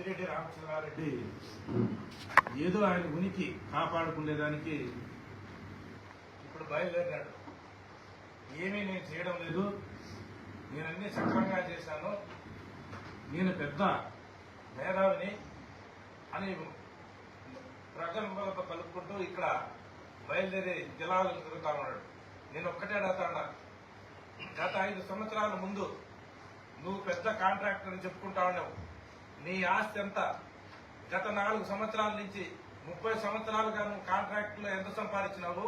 పెద్దిరెడ్డి రామచంద్రారెడ్డి ఏదో ఆయన ఉనికి కాపాడుకునేదానికి ఇప్పుడు బయలుదేరాడు ఏమీ నేను చేయడం లేదు. నేను అన్ని సక్రమంగా చేశాను. నేను పెద్ద మేధావిని అని ప్రజలతో కలుపుకుంటూ ఇక్కడ బయలుదేరి జిల్లాలు తిరుగుతా ఉన్నాడు. నేను ఒక్కటే అడుగుతాడా గత ఐదు సంవత్సరాల ముందు నువ్వు పెద్ద కాంట్రాక్టర్ అని చెప్పుకుంటా ఉన్నావు. నీ ఆస్తి ఎంత? గత నాలుగు సంవత్సరాల నుంచి ముప్పై సంవత్సరాలుగా నువ్వు కాంట్రాక్ట్లో ఎంత సంపాదించినావు?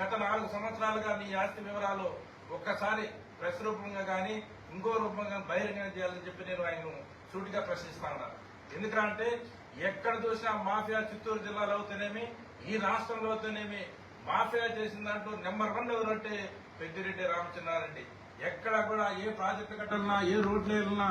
గత నాలుగు సంవత్సరాలుగా నీ ఆస్తి వివరాలు ఒక్కసారి ప్రెస్ రూపంగా కానీ ఇంకో రూపంగా బహిరంగం చేయాలని చెప్పి నేను ఆయన సూటిగా ప్రశ్నిస్తాను ఎందుకంటే ఎక్కడ చూసినా మాఫియా చిత్తూరు జిల్లాలో అవుతేనేమి ఈ రాష్ట్రంలో అవుతేనేమి మాఫియా చేసిన దాంట్లో నెంబర్ వన్ ఎవరంటే పెద్దిరెడ్డి రామచంద్రారెడ్డి. ఎక్కడ కూడా ఏ ప్రాజెక్టు కట్టాలన్నా ఏ రోడ్లు వెళ్ళినా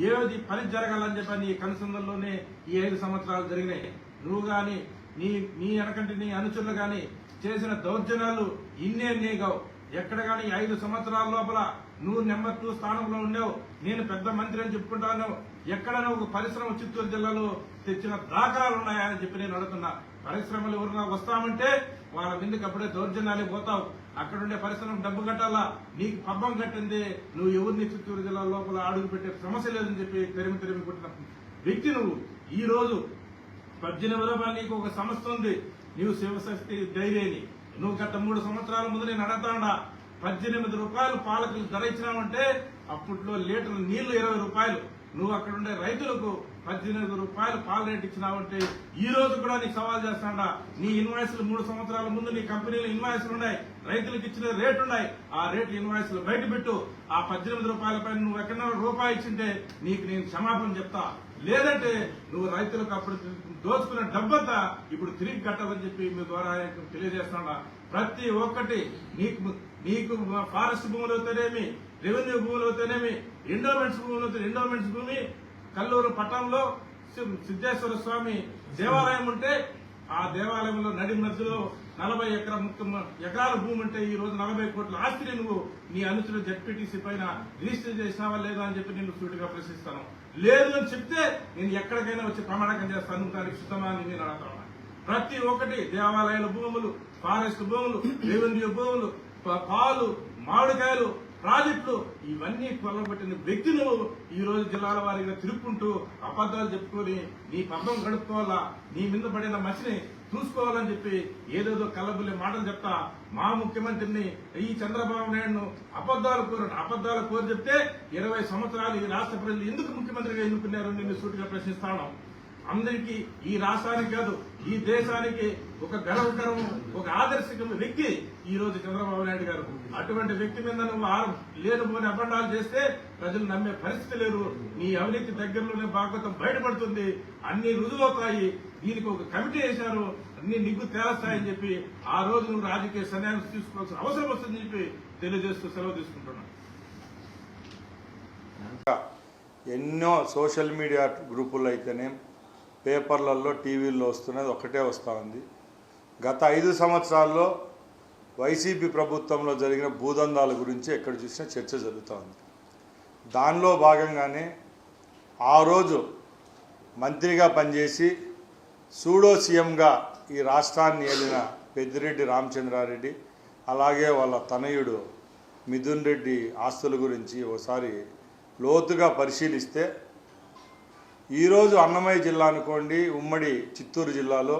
ఏది పని జరగాలని చెప్పి నీ కనుసంధంలోనే ఈ ఐదు సంవత్సరాలు జరిగినాయి. నువ్వు గాని నీ నీ వెనకంటి నీ అనుచరులు గాని చేసిన దౌర్జన్యాలు ఇన్నే నీగావు. ఎక్కడ కానీ ఐదు సంవత్సరాల లోపల నువ్వు నెంబర్ టూ స్థానంలో ఉండేవు. నేను పెద్ద మంత్రి అని చెప్పుకుంటాను. ఎక్కడ నువ్వు పరిశ్రమ చిత్తూరు జిల్లాలో తెచ్చిన దాఖలాలు ఉన్నాయని చెప్పి నేను అడుగుతున్నా. పరిశ్రమలు ఎవరైనా వస్తామంటే వాళ్ళ ముందుకు అప్పుడే దౌర్జన్యాలే పోతావు. అక్కడ ఉండే పరిశ్రమ డబ్బు కట్టాలా? నీకు పబ్బం కట్టింది నువ్వు ఎవరిని చిత్తూరు జిల్లా లోపల అడుగు పెట్టే సమస్య లేదని చెప్పి తెరిమి తెరిమి కొట్టిన వ్యక్తి నువ్వు. ఈ రోజు పద్దెనిమిది రూపాయలు నీకు ఒక సమస్య ఉంది. నీవు శివశక్తి ధైర్యని. నువ్వు గత మూడు సంవత్సరాల ముందు నేను అడగతాడా పద్దెనిమిది రూపాయలు పాలకు ధర ఇచ్చినావంటే అప్పట్లో లీటర్ నీళ్ళు ఇరవై రూపాయలు. నువ్వు అక్కడ ఉండే రైతులకు పద్దెనిమిది రూపాయలు పాల రేట్ ఇచ్చినావంటే ఈ రోజు కూడా నీకు సవాల్ చేస్తాడా నీ ఇన్వాయిస్లు మూడు సంవత్సరాల ముందు నీ కంపెనీలు ఇన్వాయిస్లు ఉన్నాయి. రైతులకు ఇచ్చిన రేట్ ఉన్నాయి. ఆ రేటు ఇన్వాయిస్లు బయట పెట్టు ఆ పద్దెనిమిది రూపాయల పైన నువ్వు ఎక్కడైనా రూపాయి ఇచ్చింటే నీకు నేను క్షమాపణ చెప్తా. లేదంటే నువ్వు రైతులకు అప్పుడు దోచుకున్న డబ్బంతా ఇప్పుడు తిరిగి కట్టదని చెప్పి మీ ద్వారా తెలియజేస్తున్నా ప్రతి ఒక్కటి నీకు నీకు ఫారెస్ట్ భూములు అవుతానేమి రెవెన్యూ భూములు అవుతానేమి ఎండోమెంట్స్ భూములు అవుతాయి ఎండోమెంట్స్ భూమి కల్లూరు పట్టణంలో సిద్ధేశ్వర స్వామి దేవాలయం ఉంటే ఆ దేవాలయంలో నడి మధ్యలో నలభై ఎకరా ఎకరాల భూమి ఉంటే ఈ రోజు నలభై కోట్ల ఆస్తిని నువ్వు నీ అనుచరులు జడ్పీటీసీ పైన రిజిస్టర్ చేసినావా లేదా అని చెప్పి నేను సూటిగా ప్రశ్నిస్తాను. లేదు అని చెప్తే నేను ఎక్కడికైనా వచ్చి ప్రమాణకం చేస్తాను. దానికి సిద్ధమా అని నేను అడుగుతాను ప్రతి ఒక్కటి దేవాలయాల భూములు ఫారెస్ట్ భూములు రెవెన్యూ భూములు ప- పాలు మామిడికాయలు ప్రాజెక్టులు ఇవన్నీ కొల్లగొట్టిన వ్యక్తి నువ్వు ఈ రోజు జిల్లాల వారిగా తిరుక్కుంటూ అబద్ధాలు చెప్పుకొని నీ పబ్బం గడుపుకోవాలా నీ మీద పడిన మసిని చూసుకోవాలని చెప్పి ఏదేదో కలబుల్లి మాటలు చెప్తా మా ముఖ్యమంత్రిని ఈ చంద్రబాబు నాయుడును అబద్దాలు కోరు అబద్దాలు కోరి చెప్తే ఇరవై సంవత్సరాలు ఈ రాష్ట్ర ప్రజలు ఎందుకు ముఖ్యమంత్రిగా ఎన్నుకున్నారు నిన్ను సూటిగా ప్రశ్నిస్తాను అందరికీ ఈ రాష్ట్రానికి కాదు ఈ దేశానికి ఒక గర్వకరం ఒక ఆదర్శకం వ్యక్తి ఈ రోజు చంద్రబాబు నాయుడు గారు. అటువంటి వ్యక్తి మీద నువ్వు లేనిపోని అబండాలు చేస్తే ప్రజలు నమ్మే పరిస్థితి లేరు నీ అవినీతి దగ్గరలోనే భాగవతం బయటపడుతుంది. అన్ని రుజువవుతాయి దీనికి ఒక కమిటీ వేశారు. అన్ని నిగ్గు తేలస్తాయని చెప్పి ఆ రోజు నువ్వు రాజకీయ సన్యాసం తీసుకోవాల్సిన అవసరం వస్తుందని చెప్పి తెలియజేస్తూ సెలవు తీసుకుంటున్నాను ఎన్నో సోషల్ మీడియా గ్రూపుల్లో అయితేనే పేపర్లలో టీవీల్లో వస్తున్నది ఒకటే వస్తూ ఉంది. గత ఐదు సంవత్సరాల్లో వైసీపీ ప్రభుత్వంలో జరిగిన భూదందాల గురించి ఎక్కడ చూసినా చర్చ జరుగుతూ ఉంది. దానిలో భాగంగానే ఆ రోజు మంత్రిగా పనిచేసి సూడో సీఎంగా ఈ రాష్ట్రాన్ని ఏలిన పెద్దిరెడ్డి రామచంద్రారెడ్డి అలాగే వాళ్ళ తనయుడు మిథున్ రెడ్డి ఆస్తుల గురించి ఒకసారి లోతుగా పరిశీలిస్తే ఈరోజు అన్నమయ్య జిల్లా అనుకోండి ఉమ్మడి చిత్తూరు జిల్లాలో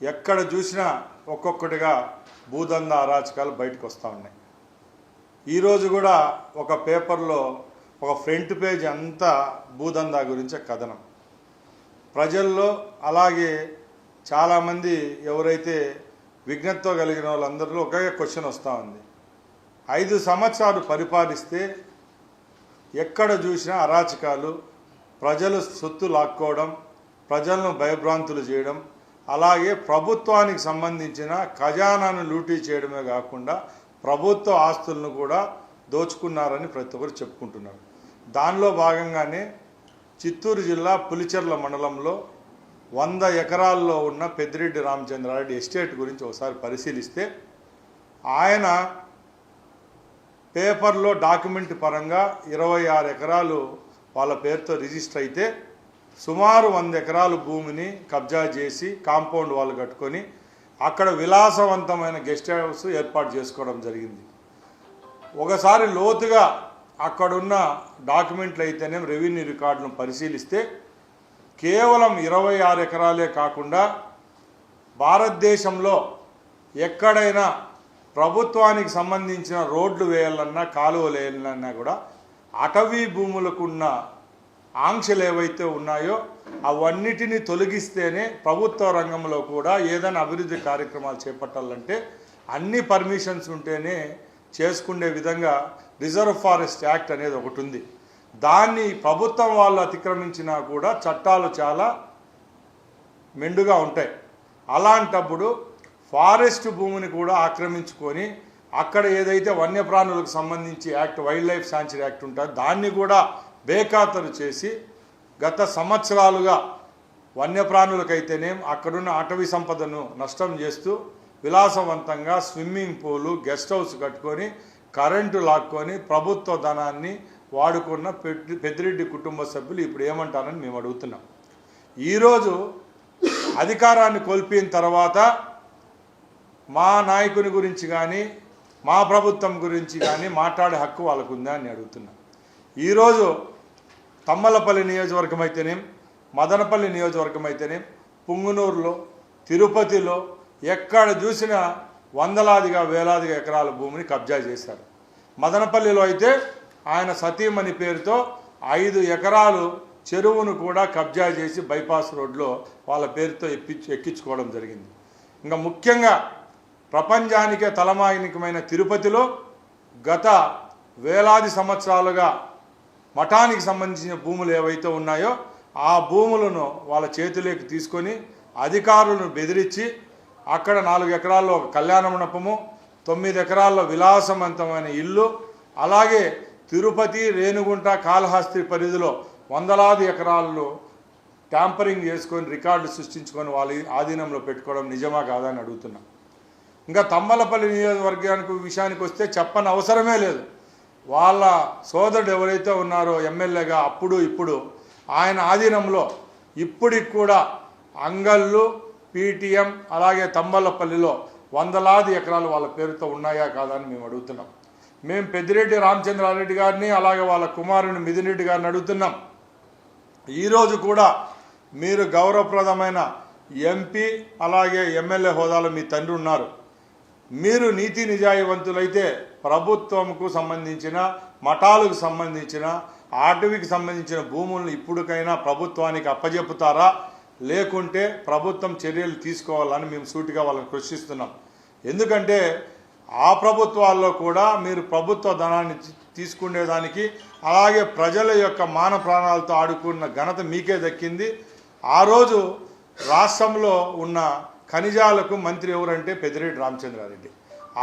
ఎక్కడ చూసినా ఒక్కొక్కటిగా భూదంద అరాచకాలు బయటకు వస్తూ ఉన్నాయి. ఈరోజు కూడా ఒక పేపర్లో ఒక ఫ్రంట్ పేజ్ అంతా భూదందా గురించే కథనం. ప్రజల్లో అలాగే చాలామంది ఎవరైతే విజ్ఞతతో కలిగిన వాళ్ళందరిలో ఒకే క్వశ్చన్ వస్తూ ఉంది. ఐదు సంవత్సరాలు పరిపాలిస్తే ఎక్కడ చూసినా అరాచకాలు ప్రజలు సొత్తు లాక్కోవడం ప్రజలను భయభ్రాంతులు చేయడం అలాగే ప్రభుత్వానికి సంబంధించిన ఖజానాను లూటీ చేయడమే కాకుండా ప్రభుత్వ ఆస్తులను కూడా దోచుకున్నారని ప్రతి ఒక్కరు చెప్పుకుంటున్నారు. దానిలో భాగంగానే చిత్తూరు జిల్లా పులిచెర్ల మండలంలో వంద ఎకరాల్లో ఉన్న పెద్దిరెడ్డి రామచంద్రారెడ్డి ఎస్టేట్ గురించి ఒకసారి పరిశీలిస్తే ఆయన పేపర్లో డాక్యుమెంట్ పరంగా ఇరవై ఆరు ఎకరాలు వాళ్ళ పేరుతో రిజిస్టర్ అయితే సుమారు వంద ఎకరాలు భూమిని కబ్జా చేసి కాంపౌండ్ వాళ్ళు కట్టుకొని అక్కడ విలాసవంతమైన గెస్ట్ హౌస్ ఏర్పాటు చేసుకోవడం జరిగింది. ఒకసారి లోతుగా అక్కడున్న డాక్యుమెంట్లు అయితేనే రెవెన్యూ రికార్డులను పరిశీలిస్తే కేవలం ఇరవై ఆరు ఎకరాలే కాకుండా భారతదేశంలో ఎక్కడైనా ప్రభుత్వానికి సంబంధించిన రోడ్లు వేయాలన్నా కాలువలు వేయాలన్నా కూడా అటవీ భూములకున్న ఆంక్షలు ఏవైతే ఉన్నాయో అవన్నిటిని తొలగిస్తేనే ప్రభుత్వ రంగంలో కూడా ఏదైనా అభివృద్ధి కార్యక్రమాలు చేపట్టాలంటే అన్ని పర్మిషన్స్ ఉంటేనే చేసుకునే విధంగా రిజర్వ్ ఫారెస్ట్ యాక్ట్ అనేది ఒకటి ఉంది. దాన్ని ప్రభుత్వం వాళ్ళు అతిక్రమించినా కూడా చట్టాలు చాలా మెండుగా ఉంటాయి. అలాంటప్పుడు ఫారెస్ట్ భూమిని కూడా ఆక్రమించుకొని అక్కడ ఏదైతే వన్యప్రాణులకు సంబంధించి act wildlife sanctuary act ఉంటుందో దాన్ని కూడా బేఖాతరు చేసి గత సంవత్సరాలుగా వన్యప్రాణులకైతేనేం అక్కడున్న అటవీ సంపదను నష్టం చేస్తూ విలాసవంతంగా స్విమ్మింగ్ పూలు గెస్ట్ హౌస్ కట్టుకొని కరెంటు లాక్కొని ప్రభుత్వ ధనాన్ని వాడుకున్న పెద్దిరెడ్డి కుటుంబ సభ్యులు ఇప్పుడు ఏమంటారని మేము అడుగుతున్నాం. ఈరోజు అధికారాన్ని కోల్పోయిన తర్వాత మా నాయకుని గురించి కానీ మా ప్రభుత్వం గురించి కానీ మాట్లాడే హక్కు వాళ్ళకు ఉందా అని అడుగుతున్నా. ఈరోజు తమ్మలపల్లి నియోజకవర్గం అయితేనేం మదనపల్లి నియోజకవర్గం అయితేనేం పుంగునూరులో తిరుపతిలో ఎక్కడ చూసినా వందలాదిగా వేలాదిగా ఎకరాల భూమిని కబ్జా చేశారు. మదనపల్లిలో అయితే ఆయన సతీమణి పేరుతో ఐదు ఎకరాలు చెరువును కూడా కబ్జా చేసి బైపాస్ రోడ్లో వాళ్ళ పేరుతో ఎక్కించు ఎక్కించుకోవడం జరిగింది. ఇంకా ముఖ్యంగా ప్రపంచానికే తలమానికమైన తిరుపతిలో గత వేలాది సంవత్సరాలుగా మఠానికి సంబంధించిన భూములు ఏవైతే ఉన్నాయో ఆ భూములను వాళ్ళ చేతిలోకి తీసుకొని అధికారులను బెదిరించి అక్కడ నాలుగు ఎకరాల్లో ఒక కళ్యాణ మండపము తొమ్మిది ఎకరాల్లో విలాసవంతమైన ఇల్లు అలాగే తిరుపతి రేణుగుంట కాళహస్తి పరిధిలో వందలాది ఎకరాల్లో ట్యాంపరింగ్ చేసుకొని రికార్డు సృష్టించుకొని వాళ్ళ ఆధీనంలో పెట్టుకోవడం నిజమా కాదా అని అడుగుతున్నాం. ఇంకా తమ్మలపల్లి నియోజకవర్గానికి విషయానికి వస్తే చెప్పని అవసరమే లేదు. వాళ్ళ సోదరుడు ఎవరైతే ఉన్నారో ఎమ్మెల్యేగా అప్పుడు ఇప్పుడు ఆయన ఆధీనంలో ఇప్పటికి కూడా అంగళ్ళు పీటీఎం అలాగే తంబలపల్లిలో వందలాది ఎకరాలు వాళ్ళ పేరుతో ఉన్నాయా కాదా అని మేము అడుగుతున్నాం. మేము పెద్దిరెడ్డి రామచంద్రారెడ్డి గారిని అలాగే వాళ్ళ కుమారుని మిథున్ రెడ్డి గారిని అడుగుతున్నాం. ఈరోజు కూడా మీరు గౌరవప్రదమైన ఎంపీ అలాగే ఎమ్మెల్యే హోదాలో మీ తండ్రి ఉన్నారు. మీరు నీతి నిజాయివంతులైతే ప్రభుత్వంకు సంబంధించిన మఠాలకు సంబంధించిన అటవీకి సంబంధించిన భూములను ఇప్పటికైనా ప్రభుత్వానికి అప్పజెప్పుతారా? లేకుంటే ప్రభుత్వం చర్యలు తీసుకోవాలని మేము సూటిగా వాళ్ళని కృషిస్తున్నాం ఎందుకంటే ఆ ప్రభుత్వాల్లో కూడా మీరు ప్రభుత్వ ధనాన్ని తీసుకునేదానికి అలాగే ప్రజల యొక్క మాన ప్రాణాలతో ఆడుకున్న ఘనత మీకే దక్కింది. ఆ రోజు రాష్ట్రంలో ఉన్న ఖనిజాలకు మంత్రి ఎవరంటే పెద్దిరెడ్డి రామచంద్రారెడ్డి.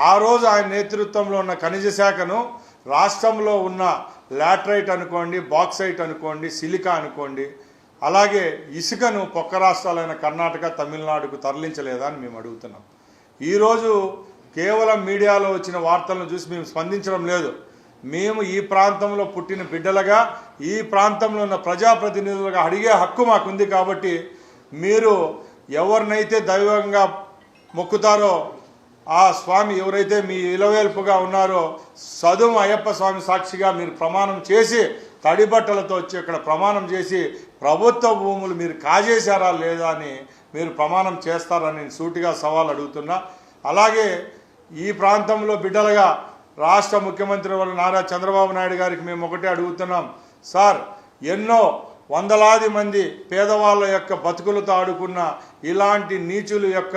ఆ రోజు ఆయన నేతృత్వంలో ఉన్న ఖనిజ శాఖను రాష్ట్రంలో ఉన్న లాట్రైట్ అనుకోండి బాక్సైట్ అనుకోండి సిలికా అనుకోండి అలాగే ఇసుకను పక్క రాష్ట్రాలైన కర్ణాటక తమిళనాడుకు తరలించలేదా అని మేము అడుగుతున్నాం. ఈరోజు కేవలం మీడియాలో వచ్చిన వార్తలను చూసి మేము స్పందించడం లేదు. మేము ఈ ప్రాంతంలో పుట్టిన బిడ్డలుగా ఈ ప్రాంతంలో ఉన్న ప్రజాప్రతినిధులుగా అడిగే హక్కు మాకుంది కాబట్టి మీరు ఎవరినైతే దైవంగా మొక్కుతారో ఆ స్వామి ఎవరైతే మీ ఇలవేల్పుగా ఉన్నారో సదుము అయ్యప్ప స్వామి సాక్షిగా మీరు ప్రమాణం చేసి తడిబట్టలతో వచ్చి ఇక్కడ ప్రమాణం చేసి ప్రభుత్వ భూములు మీరు కాజేశారా లేదా అని మీరు ప్రమాణం చేస్తారని నేను సూటిగా సవాల్ అడుగుతున్నా. అలాగే ఈ ప్రాంతంలో బిడ్డలుగా రాష్ట్ర ముఖ్యమంత్రి వారు నారా చంద్రబాబు నాయుడు గారికి మేము ఒకటే అడుగుతున్నాం. సార్ ఎన్నో వందలాది మంది పేదవాళ్ళ యొక్క బతుకులతో ఆడుకున్న ఇలాంటి నీచుల యొక్క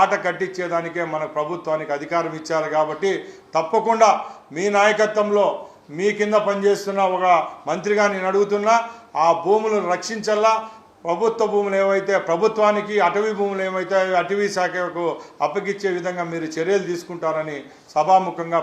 ఆట కట్టించేదానికే మన ప్రభుత్వానికి అధికారం ఇచ్చారు కాబట్టి తప్పకుండా మీ నాయకత్వంలో మీ కింద పనిచేస్తున్న ఒక మంత్రిగా నేను అడుగుతున్నా ఆ భూములను రక్షించల్లా. ప్రభుత్వ భూములు ఏవైతే ప్రభుత్వానికి అటవీ భూములు ఏమైతే అటవీ శాఖకు అప్పగిచ్చే విధంగా మీరు చర్యలు తీసుకుంటారని సభాముఖంగా